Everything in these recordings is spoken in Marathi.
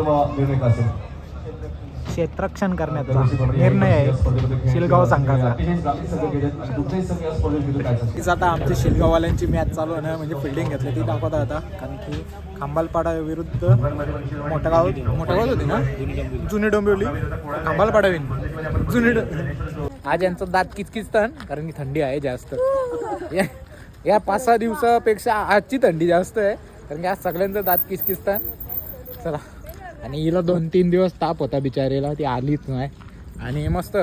निर्णय का असेल? क्षेत्ररक्षण करण्याचा निर्णय आहे. शिलगाव संघाचा. तीच आता आमची शिलगाववाल्यांची मॅच चालू आहे ना म्हणजे फिल्डिंग घेतली. ती दाखवत आता. कारण की खांबालपाडा विरुद्ध मोठं गाव मोठं गाव होती ना? जुनी डोंबिवली. खांबालपाडा विन जुनी आज यांचं दात किचकिचतं कारण की थंडी आहे जास्त. या- या पाच सहा दिवसापेक्षा आजची थंडी जास्त आहे. कारण की आज सगळ्यांचं दात किचकिचतं चला. आणि हिला दोन तीन दिवस ताप होता बिचारीला ती आलीच नाही. आणि मस्त.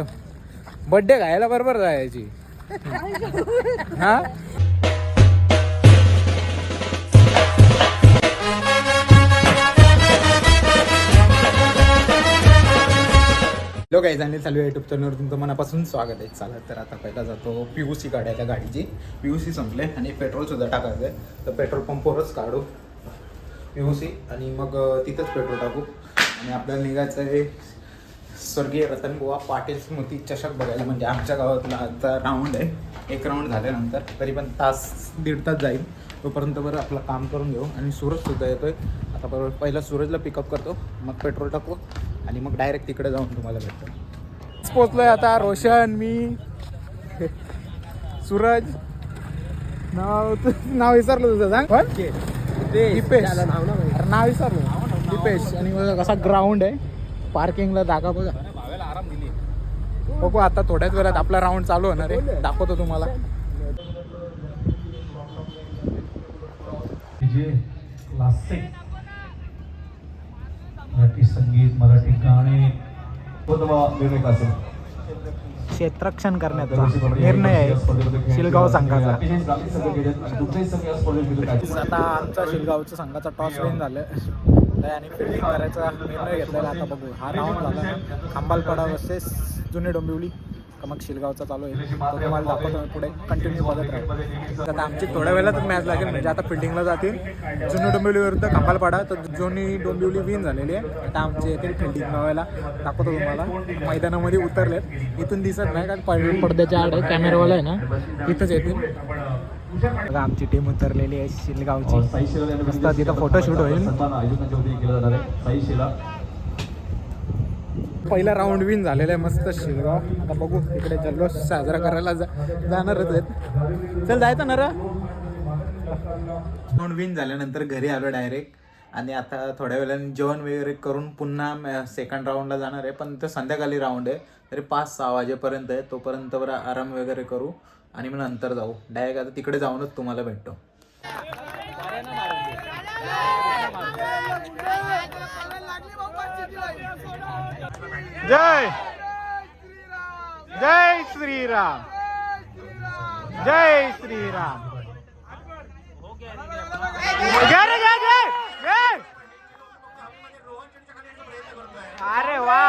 बड्डे खायला बरोबर जायची. हा? हॅलो काही आणि चालू आहे युट्यूब चॅनलवर तुमचं मनापासून स्वागत आहे. चालत तर आता पहिला जातो पी यू सी काढायच्या गाडीची. पी यू सी संपले आणि पेट्रोल सुद्धा टाकायचं आहे तर पेट्रोल पंपवरच काढू. सी आणि मग तिथंच पेट्रोल टाकू. आणि आपल्याला निघायचं आहे स्वर्गीय रतन बुवा पाटील स्मृती चषक बघायला. म्हणजे आमच्या गावातला आता राऊंड आहे. एक राऊंड झाल्यानंतर तरी पण तास दीड तास जाईल. तोपर्यंत बरं आपलं काम करून घेऊ. आणि सूरज सुद्धा येतोय. आता बरोबर पहिला सूरजला पिकअप करतो. मग पेट्रोल टाकू. आणि मग डायरेक्ट तिकडे जाऊन तुम्हाला भेटतो. पोचलोय आता रोशन मी. सूरज. नाव नाव विसरलो तुझं सांग? दीपेश. अरे नाव विसरलो. दीपेश. आणि बघा कसा ग्राउंड आहे. पार्किंगला जागा बघा. बघू आता थोड्याच वेळात आपला राऊंड चालू होणार आहे. दाखवतो तुम्हाला. जे क्लासिक मराठी संगीत मराठी गाणे. निर्णय का असेल क्षेत्ररक्षण करण्याचा निर्णय आहे शिलगाव संघाचा. आता आमचा शिलगावच्या संघाचा टॉस विन झालं आणि फिल्डिंग करायचा निर्णय घेतलेला आता बघू. हा राऊंड झाला. ना खांबालपाडा वर्सेस जुने डोंबिवली. का मग शिलगावचा चालू आहे. तो तुम्हाला दाखवतो मी पुढे कंटिन्यू बघत राहील आता आमची थोड्या वेळातच मॅच लागेल म्हणजे आता फिल्डिंगला जातील. जुने डोंबिवली विरुद्ध खांबालपाडा तर जुनी डोंबिवली विन झालेली आहे. आता आमचे येतील फिल्डिंग लावायला. दाखवतो तुम्हाला. मैदानामध्ये उतरलेत. इथून दिसत नाही कारण पड- पडद्याच्या आड आहे. कॅमेरावाला आहे ना? इथंच येतील. बघा आमची टीम उतरलेली आहे शिलगावची. मस्त तिथं फोटोशूट होईल आयोजकांच्या वतीने केला जाणार आहे साई शिला पहिला राऊंड विन झालेला आहे मस्त शिलगाव आता बघू इकडे जल्लोष साजरा करायला जा जाणारच आहेत. चल जायचं ना राऊंड विन झाल्यानंतर घरी आलो डायरेक्ट आणि आता थोड्या वेळाने जेवण वगैरे करून पुन्हा सेकंड राऊंडला जाणार आहे. पण ते संध्याकाळी राऊंड आहे. तरी पाच सहा वाजेपर्यंत आहे. तोपर्यंत बरं आराम वगैरे करू. आणि मग नंतर जाऊ. डायरेक्ट आता तिकडे जाऊनच तुम्हाला भेटतो. जय। जय श्रीराम। जय श्रीराम। जय रे जय जय जय अरे वा।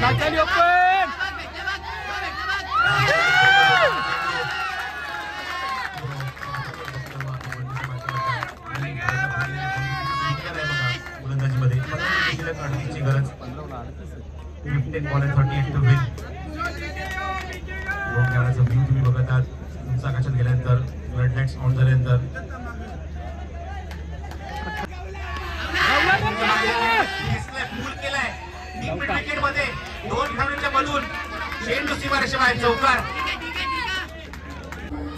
Natal Open! काढण्याची गरज fifteen ball thirty eight to win view तुम्ही बघत आहात. तुमचा आकाशात गेल्यानंतर? रेड लाईट्स ऑन झाल्यानंतर पूल दोन खेळाडूंच्या मधून चेंडू चौकार.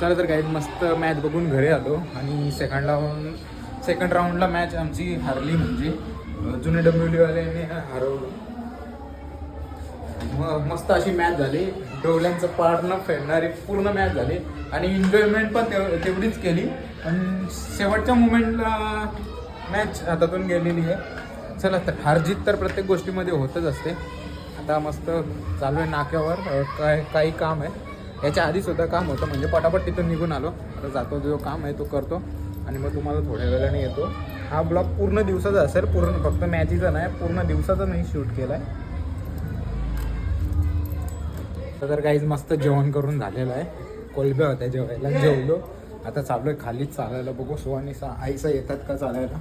चला तर काही मस्त मॅच बघून घरी आलो. आणि सेकंड राऊंड सेकंड राऊंडला मॅच आमची हारली म्हणजे जुने डब्ल्यूलीवाल्याने हरवलं. मग मस्त अशी मॅच झाली. डोळ्यांचं न फेडणारी पूर्ण मॅच झाली. आणि एन्जॉयमेंट पण तेव तेवढीच केली. पण शेवटच्या मुमेंटला मॅच हातातून गेलेली आहे. चला तर हारजीत तर प्रत्येक गोष्टीमध्ये होतच असते. आता मस्त चालू आहे नाक्यावर. काय काही काम आहे. याच्या आधी सुद्धा काम होतं. म्हणजे पटापट तिथून निघून आलो. आता जातो जो काम आहे तो करतो. आणि मग तुम्हाला थोड्या वेळाने येतो. हा ब्लॉग पूर्ण दिवसाचा असेल पूर्ण फक्त मॅचीचा नाही पूर्ण दिवसाचा नाही शूट केला आहे तर काहीच मस्त जेवण करून झालेलं आहे. कोलब्या होत्या जेवायला जेवलो. आता चालू आहे खालीच चालायला बघू सोहानी सा आईसा येतात का चालायला?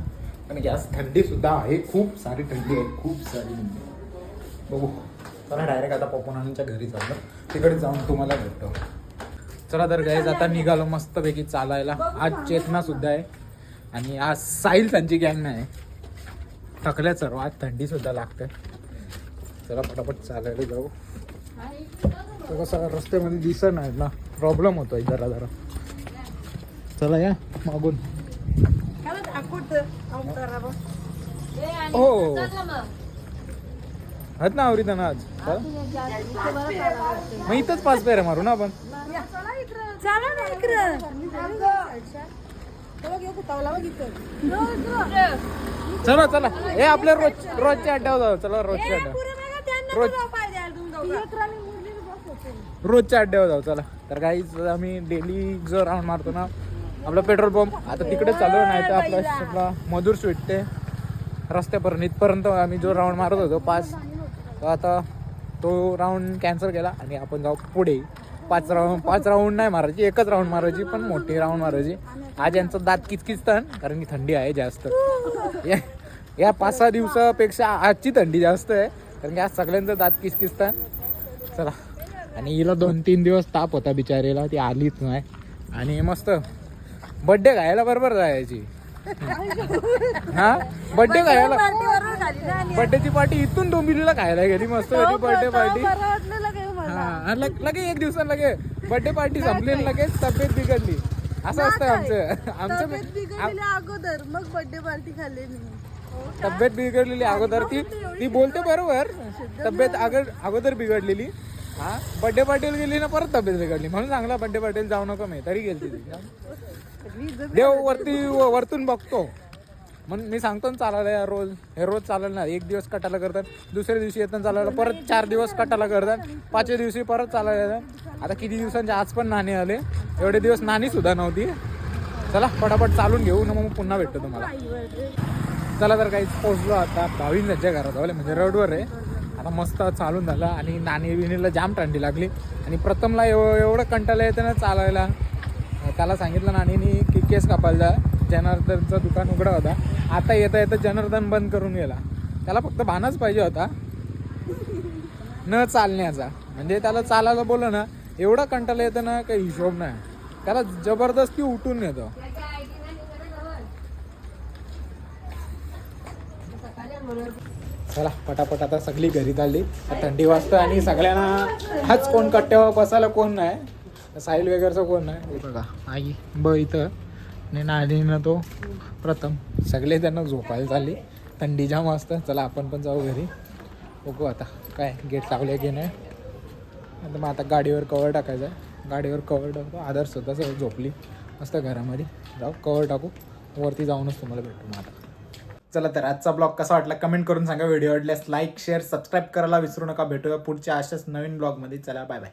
पण गॅस थंडीसुद्धा आहे खूप सारी थंडी आहे खूप सारी थंडी बघू. चला डायरेक्ट आता पप्पनांच्या घरी चाललो. तिकडे जाऊन तुम्हाला भेटतो. चला तर गाईज आता निघालो मस्तपैकी चालायला. आज चेतना सुद्धा आहे. आणि आज साहिल त्यांची गँग नाही. थकल्या सर्व आज थंडी सुद्धा लागते. चला पटापट चालायला जाऊ. तर कसं रस्त्यामध्ये दिसत नाही ना प्रॉब्लेम होतोय जरा जरा. चला या मागून. हो. आहेत ना आवरी ना आज? मग इथंच पाच पेऱ्या मारू ना आपण. चला. चला चला. हे आपल्या रोज रोजच्या अड्ड्यावर जाऊ चला रोजच्या? त्यांना रोज-. रोजच्या अड्ड्यावर जाऊ चला. तर काहीच आम्ही डेली जो राऊंड मारतो ना आपला पेट्रोल पंप आता तिकडे चालू नाही तर आपला आपला मधुर स्वीट ते रस्त्यापर्यंत इथपर्यंत आम्ही जो राऊंड मारत होतो पाच. तर आता तो राऊंड कॅन्सल केला आणि आपण जाऊ पुढे. पाच राऊंड पाच राऊंड नाही मारायची एकच राऊंड मारायची पण मोठी राऊंड मारायची. आज यांचं दात किचकिचतं कारण की थंडी आहे जास्त. या- या पाच सहा दिवसापेक्षा आजची थंडी जास्त आहे कारण की आज सगळ्यांचं दात किचकिचतं चला. आणि हिला दोन तीन दिवस ताप होता बिचारीला ती आलीच नाही. आणि मस्त बड्डे खायला बरोबर जायची. हा? बड्डे खायला बड्डेची पार्टी इथून डोंबिवलीला खायला गेली मस्त बड्डे पार्टी लगे. हा लग- लगे एक दिवसात लगे बड्डे पार्टी संपली आणि लगेच तब्येत बिघडली. असं असतं आमचं. आमचं तब्येत बिघडलेली अगोदर मग बर्थडे पार्टी खाल्लेली तब्येत बिघडलेली अगोदर ती ती बोलते बरोबर तब्येत अगर अगोदर बिघडलेली. हा बड्डे पार्टीला गेली ना परत तब्येत बिघडली. म्हणून चांगला बड्डे पार्टीला जाऊ नका मी. तरी गेली ती. देव वरती वरतून बघतो. म्हणून मी सांगतो ना चालायला या रोज. हे रोज चालायला ना एक दिवस कटाला करतात दुसऱ्या दिवशी येतात चालायला परत चार दिवस कटाला करतात. पाचव्या दिवशी परत चालायला येतात. आता किती दिवसांच्या आज पण नाणी आले. एवढे दिवस नाणी सुद्धा नव्हती. चला पटापट चालून घेऊ ना मग पुन्हा भेटतो तुम्हाला. चला तर काही पोहोचलो आता भाविंच्या घरात. आले म्हणजे रोडवर आहे. आता मस्त चालून झालं आणि नाणी बिनीला जाम थंडी लागली. आणि प्रथमला एव एवढं कंटाळा येतं ना चालायला. त्याला सांगितलं नाणीनी की केस कापायला जा. जनार्दनचं दुकान उघडा होता. आता येता येतं जनार्दन बंद करून गेला. त्याला फक्त भानच पाहिजे होता. न चालण्याचा. म्हणजे त्याला चालायला बोल ना एवढा कंटाळा येतं ना काही हिशोब नाही. त्याला जबरदस्ती उठून येतो चला पटापट आता सगळी घरी चालली. थंडी वाजतं आणि सगळ्यांना हाच कोण कट्ट्यावर बसायला कोण नाही. साहिल वगैरेचं कोण नाही. बघा आई. ब इथं. आणि नानीनं तो प्रथम सगळे त्यांना झोपायला चालली. थंडी जाम असतं. चला आपण पण जाऊ घरी. बघू आता काय गेट लावले की नाही. आता मग आता गाडीवर कवर टाकायचं आहे. गाडीवर कवर टाकतो आधार सुद्धा सगळं झोपली. मस्त घरामध्ये. जाऊ कवर टाकू. वरती जाऊनच तुम्हाला भेटू मग आता. चला तर आजचा ब्लॉग कसा वाटला कमेंट करून सांगा. व्हिडिओ आवडल्यास लाईक शेअर सबस्क्राईब करायला विसरू नका. भेटूया पुढच्या अशाच नवीन ब्लॉगमध्ये चला बाय बाय